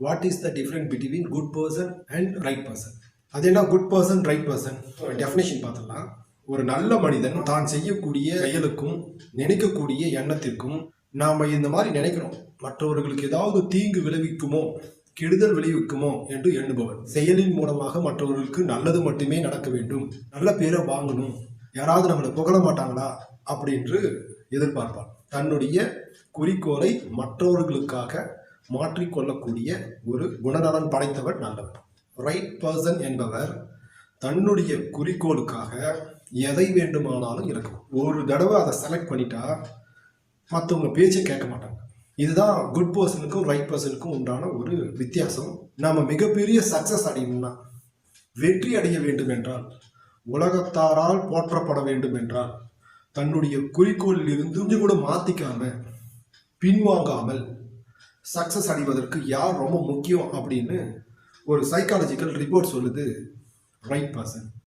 What is the different between good person and right person அது என்ன good person right person definition பார்த்தோம்னா ஒரு நல்ல மனிதன் தான் செய்யக்கூடிய செயலுக்கும் நினைக்கக்கூடிய எண்ணத்திற்கும் நாம் இந்த மாதிரி நினைக்கிறோம். மற்றவர்களுக்கு ஏதாவது தீங்கு விளைவிக்குமோ கெடுதல் விளைவிக்குமோ என்று எண்ணுபவன். செயலின் மூலமாக மற்றவர்களுக்கு நல்லது மட்டுமே நடக்க வேண்டும். நல்ல பேரை வாங்கணும். யாராவது நம்மளை புகழ மாட்டாங்களா? அப்படின்று எதிர்பார்ப்பான். தன்னுடைய குறிக்கோளை மற்றவர்களுக்காக மாற்றிக்கொள்ளக்கூடிய ஒரு குணநலன் படைத்தவர் நல்லவர். ரைட் பர்சன் என்பவர் தன்னுடைய குறிக்கோளுக்காக எதை வேண்டுமானாலும் இருக்கும் ஒரு தடவை அதை செலக்ட் பண்ணிட்டா மற்றவங்க பேச்சை கேட்க மாட்டாங்க. இதுதான் குட் பர்சனுக்கும் ரைட் பர்சனுக்கும் உண்டான ஒரு வித்தியாசம். நாம் மிகப்பெரிய சக்சஸ் அடையணும்னா வெற்றி அடைய வேண்டும் என்றால் உலகத்தாரால் போற்றப்பட வேண்டும் என்றால் தன்னுடைய குறிக்கோளில் இருந்து கூட மாற்றிக்காம பின்வாங்காமல் சக்ஸஸ் அடைவதற்கு யார் ரொம்ப முக்கியம் அப்படின்னு ஒரு சைக்காலஜிக்கல் ரிப்போர்ட் சொல்லுது ரைட் பர்சன்